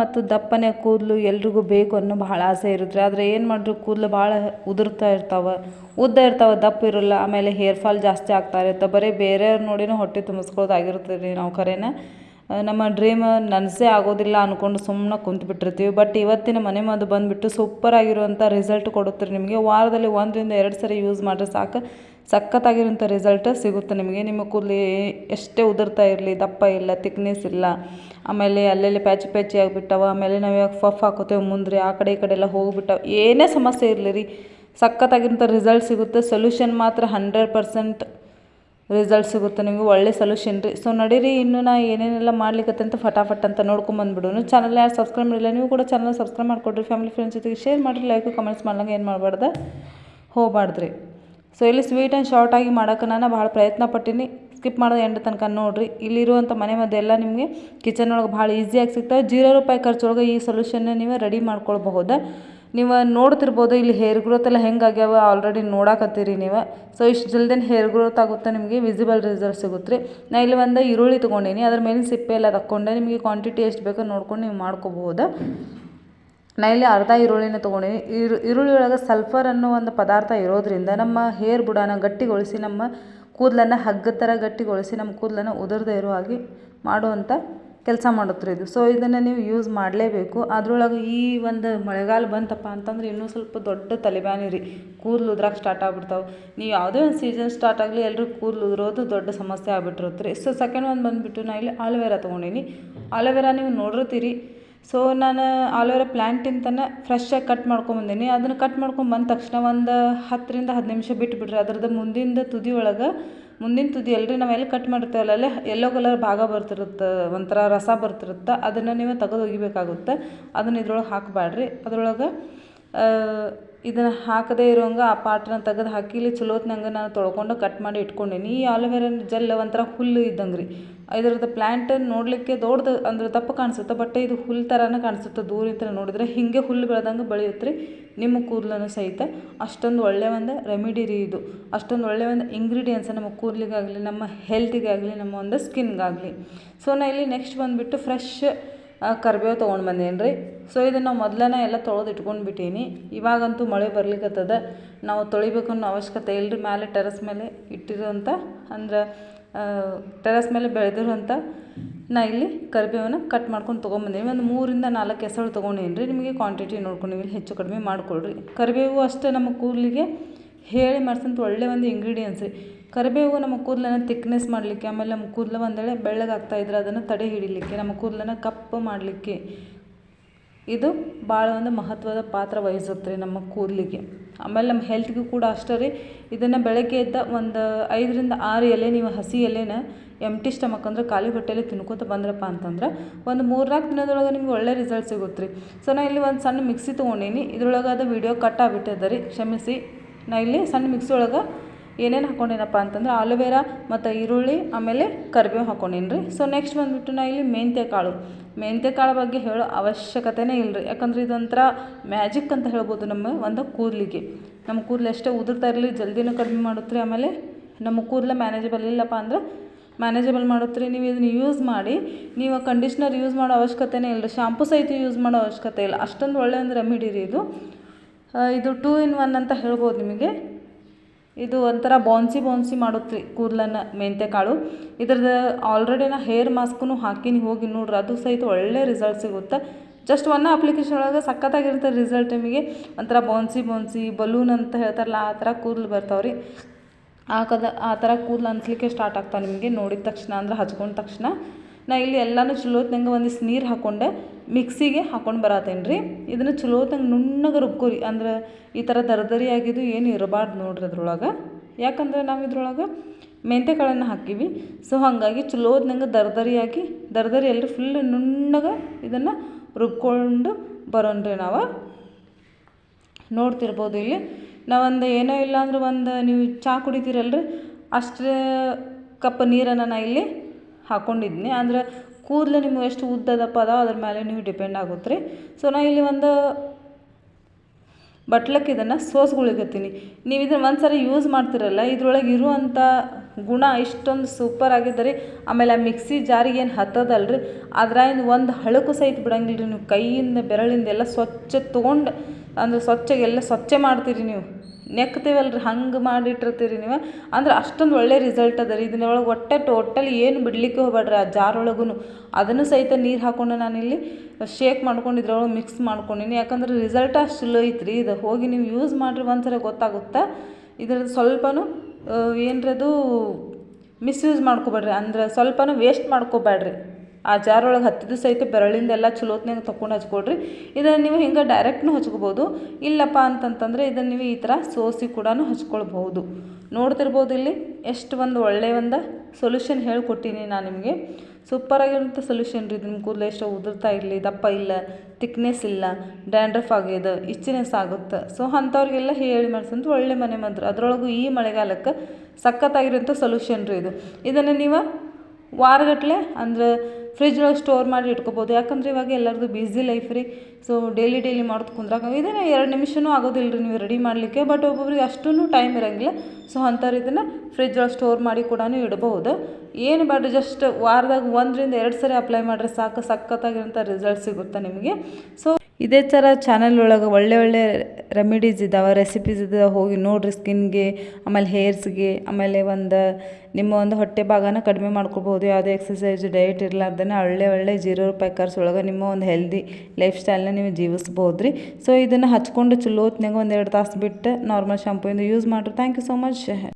ಮತ್ತು ದಪ್ಪನೆ ಕೂದಲು ಎಲ್ರಿಗೂ ಬೇಕು ಅನ್ನೋ ಭಾಳ ಆಸೆ ಇರುತ್ತೆ. ಆದರೆ ಏನು ಮಾಡಿದ್ರು ಕೂದಲು ಭಾಳ ಉದುರ್ತಾ ಇರ್ತಾವೆ, ಉದ್ದ ಇರ್ತಾವೆ, ದಪ್ಪ ಇರೋಲ್ಲ, ಆಮೇಲೆ ಹೇರ್ ಫಾಲ್ ಜಾಸ್ತಿ ಆಗ್ತಾ ಇರುತ್ತೆ. ಬರೀ ಬೇರೆಯವ್ರು ನೋಡಿನೂ ಹೊಟ್ಟೆ ತುಂಬಿಸ್ಕೊಳ್ಳೋದಾಗಿರ್ತದೆ ರೀ ನಾವು ಖರೇನ. ನಮ್ಮ ಡ್ರೀಮ್ ನನಸೇ ಆಗೋದಿಲ್ಲ ಅಂದ್ಕೊಂಡು ಸುಮ್ಮನೆ ಕುಂತು ಬಿಟ್ಟಿರ್ತೀವಿ ಬಟ್ ಇವತ್ತಿನ ಮನೆ ಮದ್ದು ಬಂದುಬಿಟ್ಟು ಸೂಪರ್ ಆಗಿರುವಂಥ ರಿಸಲ್ಟ್ ಕೊಡುತ್ತೆ ನಿಮಗೆ. ವಾರದಲ್ಲಿ ಒಂದರಿಂದ ಎರಡು ಸರಿ ಯೂಸ್ ಮಾಡಿದ್ರೆ ಸಾಕು. ಸಖತ್ತಾಗಿರೋಂಥ ರಿಸಲ್ಟ್ ಸಿಗುತ್ತೆ ನಿಮಗೆ. ನಿಮ್ಮ ಕೂದಲು ಎಷ್ಟೇ ಉದುರ್ತಾ ಇರಲಿ, ದಪ್ಪ ಇಲ್ಲ ತಿಕ್ನೆಸ್ ಇಲ್ಲ, ಆಮೇಲೆ ಅಲ್ಲೆಲ್ಲಿ ಪ್ಯಾಚಿ ಪ್ಯಾಚಿ ಆಗಿಬಿಟ್ಟವ, ಆಮೇಲೆ ನಾವು ಇವಾಗ ಫಫ್ ಹಾಕೋತೇವೆ ಮುಂದ್ರಿ ಆ ಕಡೆ ಈ ಕಡೆ ಎಲ್ಲ ಹೋಗಿಬಿಟ್ಟವ, ಏನೇ ಸಮಸ್ಯೆ ಇರಲಿ ರೀ, ಸಖತ್ತಾಗಿರುವಂಥ ರಿಸಲ್ಟ್ ಸಿಗುತ್ತೆ. ಸೊಲ್ಯೂಷನ್ ಮಾತ್ರ ಹಂಡ್ರೆಡ್ ಪರ್ಸೆಂಟ್ ರಿಸಲ್ಟ್ ಸಿಗುತ್ತೆ ನಿಮಗೆ, ಒಳ್ಳೆ ಸೊಲ್ಯೂಷನ್ ರೀ. ಸೊ ನಡೀರಿ, ಇನ್ನು ನಾ ಏನೇನೆಲ್ಲ ಮಾಡ್ಲಿಕ್ಕೆ ಅಂತ ಫಟಾಫಟ್ ಅಂತ ನೋಡ್ಕೊಂಬಂದ್ಬಿಡೋನು ಚಾನಲ್ ಯಾರು ಸಬ್ಸ್ಕ್ರೈಬ್ ಮಾಡಿಲ್ಲ, ನೀವು ಕೂಡ ಚಾನಲ್ ಸಬ್ಸ್ಕ್ರೈಬ್ ಮಾಡಿಕೊಡ್ರಿ. ಫ್ಯಾಮಿಲಿ ಫ್ರೆಂಡ್ಸ್ ಜೊತೆಗೆ ಶೇರ್ ಮಾಡಿರಿ ಲೈಕು ಕಮೆಂಟ್ಸ್ ಮಾಡ್ಲಂಗೆ ಏನು ಮಾಡಬಾರ್ದು? ಹೋಗ್ಬಾರ್ದ್ರಿ. ಸೊ ಇಲ್ಲಿ ಸ್ವೀಟ್ ಆ್ಯಂಡ್ ಶಾರ್ಟಾಗಿ ಮಾಡೋಕೆ ನಾನು ಭಾಳ ಪ್ರಯತ್ನ ಪಟ್ಟೀನಿ. ಸ್ಕಿಪ್ ಮಾಡೋದು ಎಂಡ್ ತನಕ ನೋಡಿರಿ. ಇಲ್ಲಿರುವಂಥ ಮನೆ ಮದ್ದೆಲ್ಲ ನಿಮಗೆ ಕಿಚನ್ ಒಳಗೆ ಭಾಳ ಈಸಿಯಾಗಿ ಸಿಗ್ತವೆ ಜೀರೋ ರೂಪಾಯಿ ಖರ್ಚೊಳಗೆ ಈ ಸೊಲ್ಯೂಷನ್ನ ನೀವು ರೆಡಿ ಮಾಡ್ಕೊಳ್ಬಹುದು. ನೀವು ನೋಡ್ತಿರ್ಬೋದು ಇಲ್ಲಿ ಹೇರ್ ಗ್ರೋತ್ ಎಲ್ಲ ಹೆಂಗೆ ಆಗ್ಯಾವ ಆಲ್ರೆಡಿ ನೋಡಾಕತ್ತೀರಿ ನೀವು. ಸೊ ಇಷ್ಟು ಜಲ್ದಿನ ಹೇರ್ ಗ್ರೋತ್ ಆಗುತ್ತೆ ನಿಮಗೆ ವಿಸಿಬಲ್ ರಿಸಲ್ಟ್ ಸಿಗುತ್ತೆ ರೀ ನಾ ಇಲ್ಲಿ ಒಂದು ಈರುಳ್ಳಿ ತೊಗೊಂಡೀನಿ. ಅದ್ರ ಮೇಲಿನ ಸಿಪ್ಪೆ ಎಲ್ಲ ತಕ್ಕೊಂಡೆ. ನಿಮಗೆ ಕ್ವಾಂಟಿಟಿ ಎಷ್ಟು ಬೇಕೋ ನೋಡ್ಕೊಂಡು ನೀವು ಮಾಡ್ಕೋಬಹುದು. ನಾ ಇಲ್ಲಿ ಅರ್ಧ ಈರುಳ್ಳಿನ ತೊಗೊಂಡೀನಿ. ಈರು, ಈರುಳ್ಳಿ ಒಳಗೆ ಸಲ್ಫರ್ ಅನ್ನೋ ಒಂದು ಪದಾರ್ಥ ಇರೋದ್ರಿಂದ ನಮ್ಮ ಹೇರ್ ಬುಡಾನ ಗಟ್ಟಿಗೊಳಿಸಿ ನಮ್ಮ ಕೂದಲನ್ನು ಹಗ್ಗದ ಥರ ಗಟ್ಟಿಗೊಳಿಸಿ ನಮ್ಮ ಕೂದಲನ್ನು ಉದುರದೇ ಇರೋ ಹಾಗೆ ಮಾಡುವಂಥ ಕೆಲಸ ಮಾಡುತ್ತೆ ರೀ ಇದು. ಸೊ ಇದನ್ನು ನೀವು ಯೂಸ್ ಮಾಡಲೇಬೇಕು. ಅದರೊಳಗೆ ಈ ಒಂದು ಮಳೆಗಾಲ ಬಂತಪ್ಪ ಅಂತಂದ್ರೆ ಇನ್ನೂ ಸ್ವಲ್ಪ ದೊಡ್ಡ ತಲೆಬ್ಯಾನಿ ರೀ. ಕೂದಲು ಉದ್ರಕ್ಕೆ ಸ್ಟಾರ್ಟ್ ಆಗ್ಬಿಡ್ತಾವೆ. ನೀವು ಯಾವುದೇ ಒಂದು ಸೀಸನ್ ಸ್ಟಾರ್ಟ್ ಆಗಲಿ ಎಲ್ಲರೂ ಕೂದಲು ಉದುರೋದು ದೊಡ್ಡ ಸಮಸ್ಯೆ ಆಗ್ಬಿಟ್ಟಿರುತ್ತೆ ರೀ. ಸೊ ಸೆಕೆಂಡ್ ಒಂದು ಬಂದುಬಿಟ್ಟು ನಾ ಇಲ್ಲಿ ಆಲೋವೆರಾ ತೊಗೊಂಡೀನಿ. ಆಲೋವೆರಾ ನೀವು ನೋಡಿರ್ತೀರಿ. ಸೊ ನಾನು ಆಲೋವೆರಾ ಫ್ರೆಶ್ ಫ್ರೆಶ್ಶಾಗಿ ಕಟ್ ಮಾಡ್ಕೊಂಬಂದೀನಿ. ಅದನ್ನು ಕಟ್ ಮಾಡ್ಕೊಂಬಂದ ತಕ್ಷಣ ಒಂದು ಹತ್ತರಿಂದ ಹತ್ತು ನಿಮಿಷ ಬಿಟ್ಬಿಡ್ರಿ. ಅದ್ರದ್ದು ಮುಂದಿನ ತುದಿ ಒಳಗೆ ಮುಂದಿನ ತುದಿ ಅಲ್ರಿ ನಾವು ಎಲ್ಲಿ ಕಟ್ ಮಾಡ್ತೇವಲ್ಲ, ಅಲ್ಲೇ ಎಲ್ಲೋ ಕಲರ್ ಭಾಗ ಬರ್ತಿರುತ್ತೆ, ಒಂಥರ ರಸ ಬರ್ತಿರುತ್ತೆ, ಅದನ್ನು ನೀವು ತೆಗೆದು ಒಗಿಬೇಕಾಗುತ್ತೆ ಅದನ್ನು ಇದ್ರೊಳಗೆ ಹಾಕಬೇಡ್ರಿ ಅದ್ರೊಳಗೆ ಇದನ್ನು ಹಾಕದೇ ಇರೋಂಗೆ ಆ ಪಾರ್ಟ್ನ ತೆಗೆದು ಹಾಕಿ ಇಲ್ಲಿ ಚಲೋತ್ನಂಗೆ ನಾನು ತೊಳ್ಕೊಂಡು ಕಟ್ ಮಾಡಿ ಇಟ್ಕೊಂಡೀನಿ ಈ ಆಲೋವೆರಾ ಜೆಲ್ ಒಂಥರ ಹುಲ್ಲು ಇದ್ದಂಗೆ ರೀ ಇದರದ್ದು ಪ್ಲ್ಯಾಂಟ್ ನೋಡಲಿಕ್ಕೆ ದೊಡ್ಡದು ಅಂದ್ರೆ ದಪ್ಪ ಕಾಣಿಸುತ್ತೆ ಬಟ್ ಇದು ಹುಲ್ಲು ಥರನೇ ಕಾಣಿಸುತ್ತೆ. ದೂರಿಂದ ನೋಡಿದ್ರೆ ಹೀಗೆ ಹುಲ್ಲು ಬೆಳೆದಂಗೆ ಬೆಳೆಯುತ್ತೆ ರೀ ನಿಮ್ಮ ಕೂದಲನ್ನು ಸಹಿತ. ಅಷ್ಟೊಂದು ಒಳ್ಳೆಯ ಒಂದು ರೆಮಿಡಿ ರೀ ಇದು. ಅಷ್ಟೊಂದು ಒಳ್ಳೆಯ ಒಂದು ಇಂಗ್ರೀಡಿಯೆಂಟ್ಸ್ ನಮ್ಮ ಕೂದಲಿಗಾಗಲಿ, ನಮ್ಮ ಹೆಲ್ತಿಗಾಗಲಿ ನಮ್ಮ ಒಂದು ಸ್ಕಿನ್ಗಾಗಲಿ ಸೊ ನಾ ಇಲ್ಲಿ ನೆಕ್ಸ್ಟ್ ಬಂದುಬಿಟ್ಟು ಫ್ರೆಶ್ ಕರಿಬೇವು ತೊಗೊಂಡು ಬಂದೇನಿ ರೀ ಸೊ ಇದನ್ನು ನಾವು ಮೊದಲನೇ ಎಲ್ಲ ತೊಳೆದು ಇಟ್ಕೊಂಡು ಬಿಟ್ಟೀನಿ ಇವಾಗಂತೂ ಮಳೆ ಬರ್ಲಿಕ್ಕತ್ತದ ನಾವು ತೊಳಿಬೇಕು ಅನ್ನೋ ಅವಶ್ಯಕತೆ ಇಲ್ಲರಿ ಮೇಲೆ ಟೆರಸ್ ಮೇಲೆ ಇಟ್ಟಿರೋಂಥ ಅಂದ್ರೆ ಟೆರಸ್ ಮೇಲೆ ಬೆಳೆದಿರುವಂಥ ನಾ ಇಲ್ಲಿ ಕರಿಬೇವನ್ನ ಕಟ್ ಮಾಡ್ಕೊಂಡು ತೊಗೊಂಬಂದೀನಿ. ಒಂದು ಮೂರಿಂದ ನಾಲ್ಕು ಎಸಳು ತೊಗೊಂಡೇನಿ ರೀ ನಿಮಗೆ ಕ್ವಾಂಟಿಟಿ ನೋಡ್ಕೊಂಡು ನೀವು ಹೆಚ್ಚು ಕಡಿಮೆ ಮಾಡಿಕೊಳ್ರಿ. ಕರಿಬೇವು ಅಷ್ಟೇ ನಮ್ಮ ಕೂದಲಿಗೆ ಹೇಳಿ ಮಾಡ್ಸಂತ ಒಳ್ಳೆಯ ಒಂದು ಇಂಗ್ರೀಡಿಯೆಂಟ್ಸ್ ರೀ. ಕರಿಬೇವು ನಮ್ಮ ಕೂದಲನ್ನ ತಿಕ್ನೆಸ್ ಮಾಡಲಿಕ್ಕೆ, ಆಮೇಲೆ ನಮ್ಮ ಕೂದಲು ಬೆಳ್ಳಗಾಗ್ತಾ ಇದ್ರೆ ಅದನ್ನು ತಡೆ ಹಿಡಿಲಿಕ್ಕೆ, ನಮ್ಮ ಕೂದಲನ್ನ ಕಪ್ಪು ಮಾಡಲಿಕ್ಕೆ. ಇದು ಭಾಳ ಒಂದು ಮಹತ್ವದ ಪಾತ್ರ ವಹಿಸುತ್ತೆ ರೀ ನಮ್ಮ ಕೂದಲಿಗೆ. ಆಮೇಲೆ ನಮ್ಮ ಹೆಲ್ತ್ಗೂ ಕೂಡ ಅಷ್ಟೇ ರೀ. ಇದನ್ನು ಬೆಳಗ್ಗೆ ಎದ್ದ ಒಂದು ಐದರಿಂದ ಆರು ಎಲೆ, ನೀವು ಹಸಿ ಎಲೆನ ಎಂಟಿ ಸ್ಟಮಕ್ ಅಂದ್ರೆ ಖಾಲಿ ಹೊಟ್ಟೆಲಿ ತಿನ್ಕೋತ ಬಂದ್ರಪ್ಪ ಅಂತಂದ್ರೆ ಒಂದು ಮೂರ್ನಾಲ್ಕು ದಿನದೊಳಗೆ ನಿಮ್ಗೆ ಒಳ್ಳೆ ರಿಸಲ್ಟ್ ಸಿಗುತ್ತೆ ರೀ. ಸೊ ನಾ ಇಲ್ಲಿ ಒಂದು ಸಣ್ಣ ಮಿಕ್ಸಿ ತೊಗೊಂಡೀನಿ. ಇದ್ರೊಳಗೆ ಅದು ವೀಡಿಯೋ ಕಟ್ ಆಗಿಬಿಟ್ಟಿದೆ ರೀ. ಕ್ಷಮಿಸಿ. ನಾ ಇಲ್ಲಿ ಸಣ್ಣ ಮಿಕ್ಸಿ ಒಳಗೆ ಏನೇನು ಹಾಕ್ಕೊಂಡೇನಪ್ಪ ಅಂತಂದ್ರೆ ಆಲೋವೆರಾ ಮತ್ತು ಈರುಳ್ಳಿ, ಆಮೇಲೆ ಕರಿಬೇವು ಹಾಕ್ಕೊಂಡೇನಿ ರೀ ಸೊ ನೆಕ್ಸ್ಟ್ ಬಂದುಬಿಟ್ಟು ನಾ ಇಲ್ಲಿ ಮೆಂತ್ಯ ಕಾಳು ಮೆಂತ್ಯ ಕಾಳು ಬಗ್ಗೆ ಹೇಳೋ ಅವಶ್ಯಕತೆನೇ ಇಲ್ಲ ರೀ ಯಾಕಂದ್ರೆ ಇದೊಂಥರ ಮ್ಯಾಜಿಕ್ ಅಂತ ಹೇಳ್ಬೋದು ನಮ್ಮ ಒಂದು ಕೂದಲಿಗೆ. ನಮ್ಮ ಕೂದಲು ಎಷ್ಟೇ ಉದುರ್ತಾ ಇರಲಿ, ಜಲ್ದಿನೂ ಕಡಿಮೆ ಮಾಡುತ್ತೆ ಆಮೇಲೆ ನಮ್ಮ ಕೂದಲು ಮ್ಯಾನೇಜಬಲ್ ಇಲ್ಲಪ್ಪ ಅಂದ್ರೆ ಮ್ಯಾನೇಜಬಲ್ ಮಾಡುತ್ತೆ ರೀ ನೀವು ಇದನ್ನು ಯೂಸ್ ಮಾಡಿ, ನೀವು ಕಂಡೀಷ್ನರ್ ಯೂಸ್ ಮಾಡೋ ಅವಶ್ಯಕತೆನೇ ಇಲ್ಲ ರೀ ಶಾಂಪು ಸಹಿತ ಯೂಸ್ ಮಾಡೋ ಅವಶ್ಯಕತೆ ಇಲ್ಲ. ಅಷ್ಟೊಂದು ಒಳ್ಳೆಯ ಒಂದು ರೆಮಿಡಿ ರೀ ಇದು. ಇದು ಟೂ ಇನ್ ಒನ್ ಅಂತ ಹೇಳ್ಬೋದು ನಿಮಗೆ. ಇದು ಒಂಥರ ಬೌನ್ಸಿ ಬೌನ್ಸಿ ಮಾಡುತ್ತೆ ರೀ ಮೆಂತೆ ಮೆಂತ್ಯ ಕಾಳು. ಇದ್ರದ್ದು ಆಲ್ರೆಡಿ ನಾ ಹೇರ್ ಮಾಸ್ಕೂ ಹಾಕೀನಿ ಹೋಗಿ ನೋಡ್ರಿ, ಅದು ಸಹಿತ ಒಳ್ಳೆ ರಿಸಲ್ಟ್ ಸಿಗುತ್ತೆ. ಜಸ್ಟ್ ಒನ್ ಅಪ್ಲಿಕೇಶನ್ ಒಳಗೆ ಸಖತ್ತಾಗಿರುತ್ತೆ ರಿಸಲ್ಟ್ ನಿಮಗೆ. ಒಂಥರ ಬೌನ್ಸಿ ಬೌನ್ಸಿ ಬಲೂನ್ ಅಂತ ಹೇಳ್ತಾರಲ್ಲ, ಆ ಥರ ಕೂದಲು ಬರ್ತಾವೆ ರೀ ಹಾಕದ, ಆ ಥರ ಕೂದಲು ಅನ್ಸ್ಲಿಕ್ಕೆ ಸ್ಟಾರ್ಟ್ ಆಗ್ತಾವೆ ನಿಮಗೆ. ನೋಡಿದ ತಕ್ಷಣ ಅಂದ್ರೆ ಹಚ್ಕೊಂಡ ತಕ್ಷಣ. ನಾ ಇಲ್ಲಿ ಎಲ್ಲನೂ ಚಲೋತ್ನಂಗೆ ಒಂದಿಷ್ಟು ನೀರು ಹಾಕ್ಕೊಂಡೆ ಮಿಕ್ಸಿಗೆ ಹಾಕೊಂಡು ಬರತ್ತೇನೆ ರೀ ಇದನ್ನು ಚಲೋತ್ನಂಗೆ ನುಣ್ಣಗೆ ರುಬ್ಕೋರಿ, ಅಂದ್ರೆ ಈ ಥರ ದರದರಿ ಆಗಿದ್ದು ಏನು ಇರಬಾರ್ದು ನೋಡ್ರಿ ಅದ್ರೊಳಗೆ. ಯಾಕಂದ್ರೆ ನಾವು ಇದ್ರೊಳಗೆ ಮೆಂತ್ಯ ಕಾಳನ್ನು ಹಾಕೀವಿ. ಸೊ, ಹಾಗಾಗಿ ಚಲೋತ್ನಂಗೆ ದರ್ದರಿಯಾಗಿ ದರದರಿ ಎಲ್ಲರೂ ಫುಲ್ ನುಣ್ಣಗೆ ಇದನ್ನು ರುಬ್ಕೊಂಡು ಬರೋಣ್ರಿ ನಾವು. ನೋಡ್ತಿರ್ಬೋದು ಇಲ್ಲಿ. ನಾವೊಂದು ಏನೋ ಇಲ್ಲ ಅಂದ್ರೆ ಒಂದು ನೀವು ಚಹಾ ಕುಡಿತೀರಲ್ರಿ ಅಷ್ಟು ಕಪ್ ನೀರನ್ನು ನಾ ಇಲ್ಲಿ ಹಾಕ್ಕೊಂಡಿದ್ನಿ ಅಂದ್ರೆ ಕೂದಲು ನಿಮ್ಗೆ ಎಷ್ಟು ಉದ್ದದಪ್ಪ ಅದಾವ ಅದ್ರ ಮೇಲೆ ನೀವು ಡಿಪೆಂಡ್ ಆಗುತ್ತೆ ರೀ ಸೊ ನಾ ಇಲ್ಲಿ ಒಂದು ಬಟ್ಲಕ್ಕೆ ಇದನ್ನು ಸೋಸ್ಗಳಿಗತ್ತೀನಿ ನೀವು ಇದನ್ನು ಒಂದು ಸರಿ ಯೂಸ್ ಮಾಡ್ತಿರಲ್ಲ, ಇದ್ರೊಳಗೆ ಇರುವಂಥ ಗುಣ ಇಷ್ಟೊಂದು ಸೂಪರ್ ಆಗಿದೆ ರೀ ಆಮೇಲೆ ಆ ಮಿಕ್ಸಿ ಜಾರಿಗೆ ಏನು ಹತ್ತದಲ್ರಿ, ಅದ್ರಾಗಿಂದ ಒಂದು ಹಳಕು ಸಹಿತ ಬಿಡಂಗಿಲ್ಲ ರೀ ನೀವು ಕೈಯಿಂದ ಬೆರಳಿಂದ ಎಲ್ಲ ಸ್ವಚ್ಛ ತೊಗೊಂಡು ಅಂದ್ರೆ ಸ್ವಚ್ಛ, ಎಲ್ಲ ಸ್ವಚ್ಛ ಮಾಡ್ತೀರಿ ನೀವು. ನೆಕ್ತೀವಲ್ಲ ರೀ ಹಂಗೆ ಮಾಡಿಟ್ಟಿರ್ತೀರಿ ನೀವು. ಅಂದ್ರೆ ಅಷ್ಟೊಂದು ಒಳ್ಳೆ ರಿಸಲ್ಟ್ ಅದ ರೀ. ಇದನ್ನೊಳಗೆ ಒಟ್ಟೆ ಟೋಟಲ್ ಏನು ಬಿಡ್ಲಿಕ್ಕೆ ಹೋಗಬೇಡ್ರಿ ಆ ಜಾರ್ ಒಳಗೂ ಅದನ್ನು ಸಹಿತ ನೀರು ಹಾಕ್ಕೊಂಡು ನಾನಿಲ್ಲಿ ಶೇಕ್ ಮಾಡ್ಕೊಂಡು ಇದ್ರೊಳಗೆ ಮಿಕ್ಸ್ ಮಾಡ್ಕೊಂಡಿನಿ. ಯಾಕಂದ್ರೆ ರಿಸಲ್ಟ್ ಅಷ್ಟು ಚಲೋ ಐತ್ರಿ. ಇದು ಹೋಗಿ ನೀವು ಯೂಸ್ ಮಾಡಿರಿ ಒಂದ್ಸಲ ಗೊತ್ತಾಗುತ್ತಾ? ಇದ್ರದ್ದು ಸ್ವಲ್ಪನೂ ಏನರದು ಮಿಸ್ಯೂಸ್ ಮಾಡ್ಕೋಬೇಡ್ರಿ. ಅಂದ್ರೆ ಸ್ವಲ್ಪನೂ ವೇಸ್ಟ್ ಮಾಡ್ಕೋಬೇಡ್ರಿ. ಆ ಜಾರೊಳಗೆ ಹತ್ತಿದ್ದು ಸಹಿತ ಬೆರಳಿಂದ ಎಲ್ಲ ಚಲೋತ್ನಾಗ ತೊಗೊಂಡು ಹಚ್ಕೊಳ್ರಿ. ಇದನ್ನು ನೀವು ಹಿಂಗೆ ಡೈರೆಕ್ಟ್ನು ಹಚ್ಕೋಬೋದು. ಇಲ್ಲಪ್ಪ ಅಂತಂತಂದರೆ ಇದನ್ನು ನೀವು ಈ ಥರ ಸೋಸಿ ಕೂಡ ಹಚ್ಕೊಳ್ಬಹುದು. ನೋಡ್ತಿರ್ಬೋದು ಇಲ್ಲಿ ಎಷ್ಟು ಒಂದು ಒಳ್ಳೆಯ ಒಂದು ಸೊಲ್ಯೂಷನ್ ಹೇಳ್ಕೊಟ್ಟೀನಿ ನಾನು ನಿಮಗೆ. ಸೂಪರಾಗಿರುವಂಥ ಸೊಲ್ಯೂಷನ್ ರೀ ನಿಮ್ಮ ಕೂದಲು ಎಷ್ಟು ಉದುರ್ತಾ ಇರಲಿ, ದಪ್ಪ ಇಲ್ಲ ತಿಕ್ನೆಸ್ ಇಲ್ಲ ಡ್ಯಾಂಡ್ರಫ್ ಆಗ್ಯದ ಇಚ್ಚಿನೆಸ್ ಆಗುತ್ತೆ. ಸೊ ಅಂಥವ್ರಿಗೆಲ್ಲ ಹೇಳಿ ಮಾಡ್ಸಂತ ಒಳ್ಳೆ ಮನೆ ಮಂತ್ರ. ಅದರೊಳಗೂ ಈ ಮಳೆಗಾಲಕ್ಕೆ ಸಖತ್ತಾಗಿರುವಂಥ ಸೊಲ್ಯೂಷನ್ ರೀ ಇದು. ಇದನ್ನು ನೀವು ವಾರಗಟ್ಟಲೆ ಅಂದ್ರೆ ಫ್ರಿಜ್ ಒಳಗೆ ಸ್ಟೋರ್ ಮಾಡಿ ಇಟ್ಕೋಬೋದು. ಯಾಕಂದ್ರೆ ಇವಾಗ ಎಲ್ಲರದು ಬ್ಯುಸಿ ಲೈಫ್ ರೀ. ಸೊ ಡೈಲಿ ಡೈಲಿ ಮಾಡೋದು ಕುಂದ್ರಾಗ ಇದೇನೆ ಎರಡು ನಿಮಿಷನೂ ಆಗೋದಿಲ್ಲ ರೀ ನೀವು ರೆಡಿ ಮಾಡಲಿಕ್ಕೆ. ಬಟ್ ಒಬ್ಬೊಬ್ರಿಗೆ ಅಷ್ಟೂ ಟೈಮ್ ಇರೋಂಗಿಲ್ಲ. ಸೊ ಅಂಥವ್ರು ಇದನ್ನು ಫ್ರಿಜ್ ಒಳಗೆ ಸ್ಟೋರ್ ಮಾಡಿ ಕೂಡ ಇಡ್ಬೋದು. ಏನು ಬೇಡ ಜಸ್ಟ್ ವಾರದಾಗ ಒಂದರಿಂದ ಎರಡು ಸರಿ ಅಪ್ಲೈ ಮಾಡಿದ್ರೆ ಸಾಕು. ಸಖತ್ತಾಗಿರೋಂಥ ರಿಸಲ್ಟ್ ಸಿಗುತ್ತೆ ನಿಮಗೆ. ಸೊ ಇದೇ ಥರ ಚಾನಲ್ ಒಳಗೆ ಒಳ್ಳೆ ಒಳ್ಳೆ ರೆಮಿಡೀಸ್ ಇದ್ದಾವೆ ರೆಸಿಪೀಸ್ ಇದ್ದಾವೆ ಹೋಗಿ ನೋಡಿರಿ ಸ್ಕಿನ್ಗೆ ಆಮೇಲೆ ಹೇರ್ಸ್ಗೆ ಆಮೇಲೆ ಒಂದು ನಿಮ್ಮ ಒಂದು ಹೊಟ್ಟೆ ಭಾಗನ ಕಡಿಮೆ ಮಾಡ್ಕೊಬೋದು ಯಾವುದೇ ಎಕ್ಸಸೈಸ್ ಡಯಟ್ ಇರಲಾರ್ದೇ ಒಳ್ಳೆ ಒಳ್ಳೆ ಜೀರೋ ರೂಪಾಯಿ ಖರ್ಚು ಒಳಗೆ ನಿಮ್ಮ ಒಂದು ಹೆಲ್ದಿ ಲೈಫ್ ಸ್ಟೈಲ್ನ ನೀವು ಜೀವಿಸ್ಬೋದು ರೀ ಸೊ ಇದನ್ನು ಹಚ್ಕೊಂಡು ಚಲೋ ಹೊತ್ನಾಗ ಒಂದು ಎರಡು ತಾಸು ಬಿಟ್ಟು ನಾರ್ಮಲ್ ಶಾಂಪೂಯಿಂದ ಯೂಸ್ ಮಾಡಿರಿ. Thank you so much